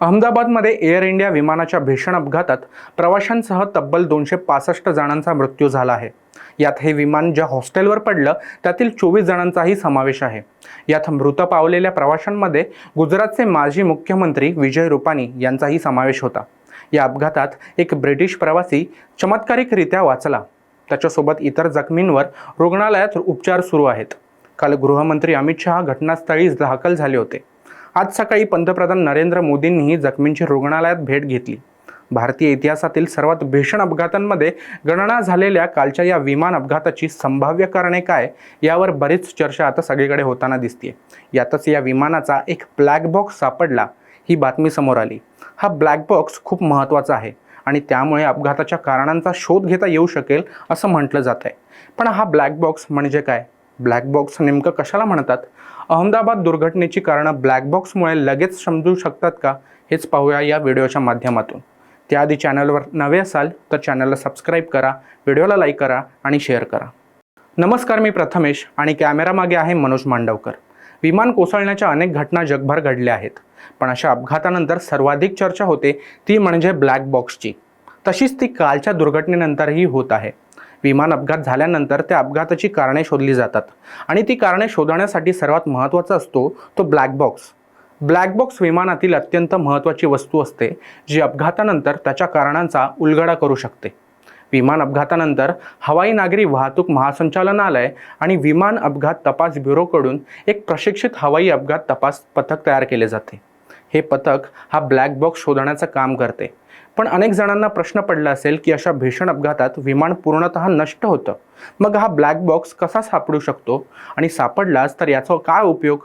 अहमदाबादमध्ये air India विमानाच्या भीषण अपघातात प्रवाशांसह तब्बल दोनशे पासष्ट जणांचा मृत्यू झाला आहे. यात हे विमान ज्या हॉस्टेलवर पडलं त्यातील चोवीस जणांचाही समावेश आहे. यात मृत पावलेल्या प्रवाशांमध्ये गुजरातचे माजी मुख्यमंत्री विजय रुपानी यांचाही समावेश होता. या अपघातात एक ब्रिटिश प्रवासी चमत्कारिकरित्या वाचला. त्याच्यासोबत इतर जखमींवर रुग्णालयात उपचार सुरू आहेत. काल गृहमंत्री अमित शहा घटनास्थळी दाखल झाले होते. आज सकाळी पंतप्रधान नरेंद्र मोदींनीही जखमींची रुग्णालयात भेट घेतली. भारतीय इतिहासातील सर्वात भीषण अपघातांमध्ये गणना झालेल्या कालच्या या विमान अपघाताची संभाव्य कारणे काय यावर बरीच चर्चा आता सगळीकडे होताना दिसते यातच या विमानाचा एक ब्लॅक बॉक्स सापडला ही बातमी समोर आली. हा ब्लॅक बॉक्स खूप महत्त्वाचा आहे आणि त्यामुळे अपघाताच्या कारणांचा शोध घेता येऊ शकेल असं म्हटलं जात आहे पण हा ब्लॅक बॉक्स म्हणजे काय? ब्लॅक बॉक्स नेमकं कशाला म्हणतात? अहमदाबाद दुर्घटनेची कारणं ब्लॅक बॉक्समुळे लगेच समजू शकतात का? हेच पाहूया या व्हिडिओच्या माध्यमातून. त्याआधी चॅनलवर नवे असाल तर चॅनलला सबस्क्राईब करा व्हिडिओला लाईक करा आणि शेअर करा. नमस्कार मी प्रथमेश आणि कॅमेरामागे आहे मनोज मांडवकर. विमान कोसळण्याच्या अनेक घटना जगभर घडल्या आहेत. पण अशा अपघातानंतर सर्वाधिक चर्चा होते ती म्हणजे ब्लॅक बॉक्सची. तशीच ती कालच्या दुर्घटनेनंतरही होत आहे. विमान अपघात झाल्यानंतर त्या अपघाताची कारणे शोधली जातात. आणि ती कारणे शोधण्यासाठी सर्वात महत्त्वाचा असतो तो ब्लॅक बॉक्स ब्लॅक बॉक्स विमानातील अत्यंत महत्त्वाची वस्तू असते जी अपघातानंतर त्याच्या कारणांचा उलगडा करू शकते. विमान अपघातानंतर हवाई नागरी वाहतूक महासंचालनालय आणि विमान अपघात तपास ब्युरोकडून एक प्रशिक्षित हवाई अपघात तपास पथक तयार केले जाते. हे पथक हा ब्लॅक बॉक्स शोधण्याचं काम करते. पण अनेक जणांना प्रश्न पडला असेल की अशा भीषण अपघातात विमान पूर्णतः नष्ट होतं. मग हा ब्लॅक बॉक्स कसा सापडू शकतो? आणि सापडलाच तर याचा काय उपयोग?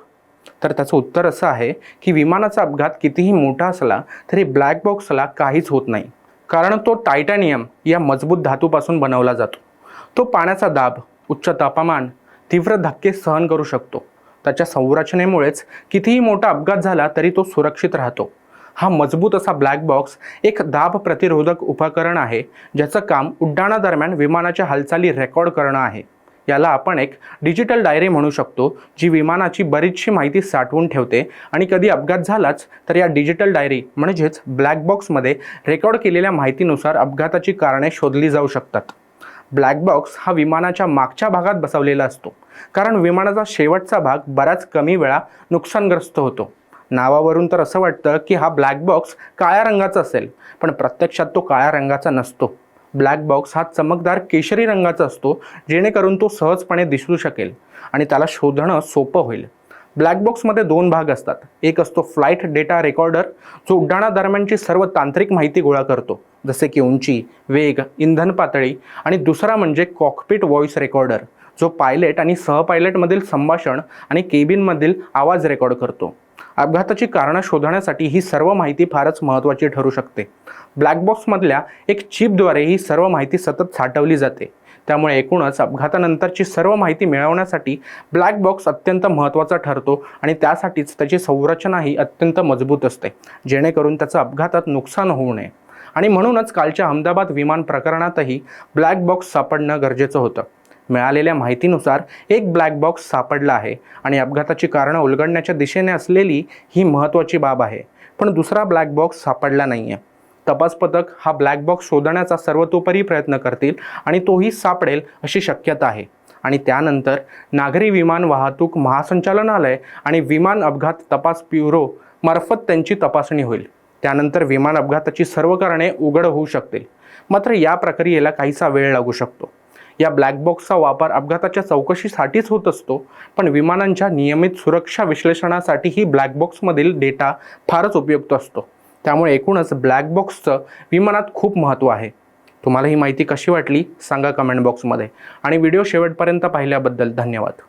तर त्याचं उत्तर असं आहे की विमानाचा अपघात कितीही मोठा असला तरी ब्लॅक बॉक्सला काहीच होत नाही. कारण तो टायटॅनियम या मजबूत धातूपासून बनवला जातो. तो पाण्याचा दाब उच्च तापमान तीव्र धक्के सहन करू शकतो. त्याच्या संरचनेमुळेच कितीही मोठा अपघात झाला तरी तो सुरक्षित राहतो. हा मजबूत असा ब्लॅक बॉक्स एक दाब प्रतिरोधक उपकरण आहे ज्याचं काम उड्डाणादरम्यान विमानाच्या हालचाली रेकॉर्ड करणं आहे. याला आपण एक डिजिटल डायरी म्हणू शकतो जी विमानाची बरीचशी माहिती साठवून ठेवते आणि कधी अपघात झालाच तर या डिजिटल डायरी म्हणजेच ब्लॅक बॉक्समध्ये रेकॉर्ड केलेल्या माहितीनुसार अपघाताची कारणे शोधली जाऊ शकतात. ब्लॅक बॉक्स हा विमानाच्या मागच्या भागात बसवलेला असतो. कारण विमानाचा शेवटचा भाग बराच कमी वेळा नुकसानग्रस्त होतो. नावावरून तर असं वाटतं की हा ब्लॅक बॉक्स काळ्या रंगाचा असेल पण प्रत्यक्षात तो काळ्या रंगाचा नसतो. ब्लॅक बॉक्स हा चमकदार केशरी रंगाचा असतो जेणेकरून तो सहजपणे दिसू शकेल आणि त्याला शोधणं सोपं होईल. ब्लॅक बॉक्समध्ये दोन भाग असतात. एक असतो फ्लाईट डेटा रेकॉर्डर जो उड्डाणादरम्यानची सर्व तांत्रिक माहिती गोळा करतो. जसे की उंची वेग इंधन पातळी आणि दुसरा म्हणजे कॉकपिट व्हॉइस रेकॉर्डर जो पायलट आणि सहपायलटमधील संभाषण आणि केबिनमधील आवाज रेकॉर्ड करतो. अपघाताची कारणं शोधण्यासाठी ही सर्व माहिती फारच महत्त्वाची ठरू शकते. ब्लॅक बॉक्समधल्या एक चिपद्वारे ही सर्व माहिती सतत साठवली जाते. त्यामुळे एकूणच अपघातानंतरची सर्व माहिती मिळवण्यासाठी ब्लॅक बॉक्स अत्यंत महत्त्वाचा ठरतो आणि त्यासाठीच त्याची संरचनाही अत्यंत मजबूत असते. जेणेकरून त्याचं अपघातात नुकसान होऊ नये. आणि म्हणूनच कालच्या अहमदाबाद विमान प्रकरणातही ब्लॅक बॉक्स सापडणं गरजेचं होतं. मिळालेल्या माहितीनुसार एक ब्लॅक बॉक्स सापडला आहे आणि अपघाताची कारणं उलगडण्याच्या दिशेने असलेली ही महत्त्वाची बाब आहे. पण दुसरा ब्लॅक बॉक्स सापडला नाही आहे तपास पथक हा ब्लॅक बॉक्स शोधण्याचा सर्वतोपरी प्रयत्न करतील आणि तोही सापडेल अशी शक्यता आहे. आणि त्यानंतर नागरी विमान वाहतूक महासंचालनालय आणि विमान अपघात तपास ब्युरो मार्फत त्यांची तपासणी होईल. त्यानंतर विमान अपघाताची सर्व कारणे उघड होऊ शकतील. मात्र या प्रक्रियेला काहीसा वेळ लागू शकतो. या ब्लॅक बॉक्सचा वापर अपघाताच्या चौकशीसाठीच होत असतो पण विमानांच्या नियमित सुरक्षा विश्लेषणासाठी ही ब्लॅक बॉक्समधील डेटा फारच उपयुक्त असतो. त्यामुळे एकूणच ब्लॅक बॉक्सचं विमानात खूप महत्त्व आहे. तुम्हाला ही माहिती कशी वाटली सांगा कमेंट बॉक्समध्ये आणि व्हिडिओ शेवटपर्यंत पाहिल्याबद्दल धन्यवाद.